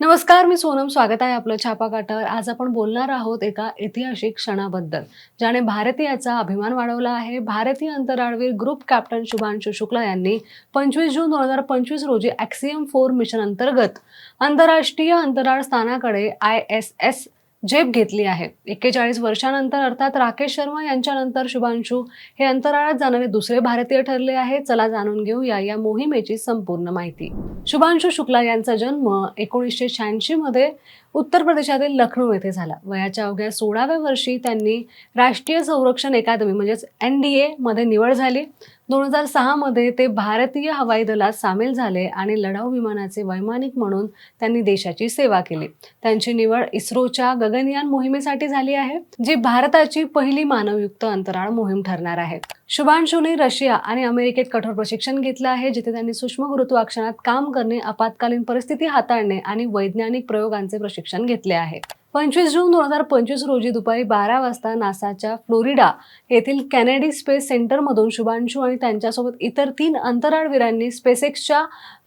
नमस्कार मी सोनम. स्वागत आहे आपलं छापा काटावर आज आपण बोलणार आहोत एका ऐतिहासिक क्षणाबद्दल ज्याने भारतीयाचा अभिमान वाढवला आहे. भारतीय अंतराळवीर ग्रुप कॅप्टन शुभांशु शुक्ला यांनी पंचवीस जून दोन हजार पंचवीस रोजी ॲक्सियम फोर मिशन अंतर्गत आंतरराष्ट्रीय अंतराळ स्थानाकडे आय एस एस झेप घेतली आहे. एक्केचाळीस वर्षानंतर अर्थात राकेश शर्मा यांच्यानंतर शुभांशू हे अंतराळात जाणारे दुसरे भारतीय ठरले आहे चला जाणून घेऊया या मोहिमेची संपूर्ण माहिती. शुभांशु शुक्ला यांचा जन्म एकोणीसशे शहाऐंशी मध्ये उत्तर प्रदेशातील लखनौ येथे झाला. वयाच्या अवघ्या सोळाव्या वर्षी त्यांनी राष्ट्रीय संरक्षण अकादमी म्हणजेच एन डी ए मध्ये निवड झाली. दोन हजार सहामध्ये ते भारतीय हवाई दलात सामील झाले आणि लढाऊ विमानाचे वैमानिक म्हणून त्यांनी देशाची सेवा केली. त्यांची निवड इस्रोच्या गगनयान मोहिमेसाठी झाली आहे जी भारताची पहिली मानवयुक्त अंतराळ मोहीम ठरणार आहे. शुभांशूने रशिया आणि अमेरिकेत कठोर प्रशिक्षण घेतलं आहे जिथे त्यांनी सूक्ष्म गुरुत्वाक्षणात काम करणे आपत्कालीन परिस्थिती हाताळणे आणि वैज्ञानिक प्रयोगांचे प्रशिक्षण घेतले आहे. पंचवीस जून दोन हजार पंचवीस रोजी दुपारी बारा वाजता नासाच्या फ्लोरिडा येथील कॅनेडी स्पेस सेंटरमधून शुभांशू आणि त्यांच्यासोबत इतर तीन अंतराळवीरांनी स्पेसएक्सच्या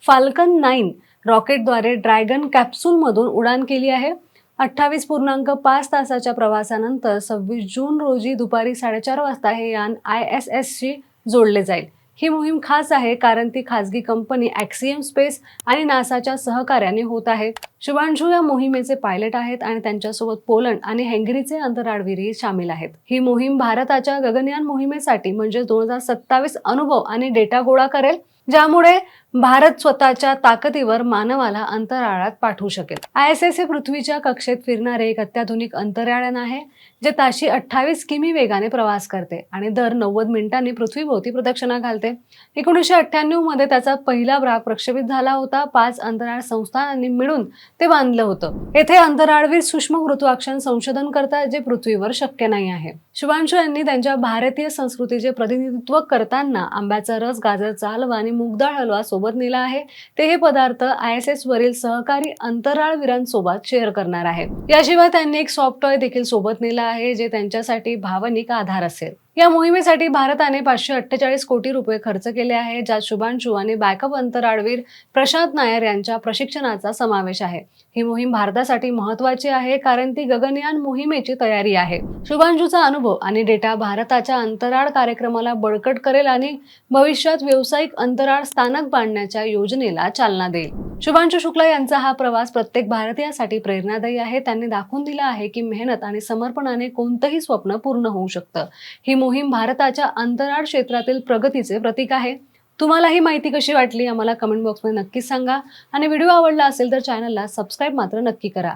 फाल्कन नाईन रॉकेटद्वारे ड्रॅगन कॅप्सूलमधून उडान केली आहे. अठ्ठावीस पूर्णांक पाच तासाच्या प्रवासानंतर सव्वीस जून रोजी दुपारी साडेचार वाजता हे यान आय एस एसशी जोडले जाईल. ही मोहीम खास आहे कारण ती खासगी कंपनी ॲक्सियम स्पेस आणि नासाच्या सहकार्याने होत आहे. शिवांशू या मोहिमेचे पायलट आहेत आणि त्यांच्यासोबत पोलंड आणि हंगरीचे अंतराळवीरही सामील आहेत. ही मोहीम भारताच्या गगनयान मोहिमेसाठी म्हणजे दोन हजार सत्तावीस अनुभव आणि डेटा गोळा करेल ज्यामुळे भारत स्वतःच्या ताकदीवर मानवाला अंतराळात पाठवू शकेल. आय एस एस हे पृथ्वीच्या कक्षेत फिरणारे एक अत्याधुनिक अंतराळयान आहे जे ताशी अठ्ठावीस किमी वेगाने प्रवास करते आणि दर नव्वद मिनिटांनी पृथ्वीभोवती प्रदक्षिणा घालते. एकोणीसशे अठ्ठ्याण्णवमध्ये त्याचा पहिला भाग प्रक्षेपित झाला होता. पाच अंतराळ संस्थानांनी मिळून ते बांधलं होतं. येथे अंतराळवीर सूक्ष्म गुरुत्वाक्षण संशोधन करतात जे पृथ्वीवर शक्य नाही आहे. शिवांशू यांनी त्यांच्या भारतीय संस्कृतीचे प्रतिनिधित्व करताना आंब्याचा रस गाजरचा हलवा आणि मुगदाळ हलवा सोबत नेला आहे. ते हे पदार्थ आय एस एस वरील सहकारी अंतराळवीरांसोबत शेअर करणार आहेत याशिवाय त्यांनी एक सॉफ्ट टॉय देखील सोबत नेला आहे जे त्यांच्यासाठी भावनिक आधार असेल. या मोहिमेसाठी भारताने पाचशे अठ्ठेचाळीस कोटी रुपये खर्च केले आहे ज्यात शुभांशू आणि बॅकअप अंतराळवीर प्रशांत नायर यांच्या प्रशिक्षणाचा समावेश आहे. ही मोहीम भारतासाठी महत्वाची आहे कारण ती गगनयान मोहिमेची तयारी आहे. शुभांशूचा अनुभव आणि डेटा भारताच्या अंतराळ कार्यक्रमाला बळकट करेल आणि भविष्यात व्यावसायिक अंतराळ स्थानक बांधण्याच्या योजनेला चालना देईल. शुभांशु शुक्ला यांचा हा प्रवास प्रत्येक भारतीयासाठी प्रेरणादायी आहे. त्यांनी दाखवून दिला आहे की मेहनत आणि समर्पणाने कोणतंही स्वप्न पूर्ण होऊ शकतं. ही मोहीम भारताच्या अंतराळ क्षेत्रातील प्रगतीचे प्रतीक आहे. तुम्हाला ही माहिती कशी वाटली आम्हाला कमेंट बॉक्समध्ये नक्कीच सांगा. आणि व्हिडिओ आवडला असेल तर चॅनलला सबस्क्राईब मात्र नक्की करा.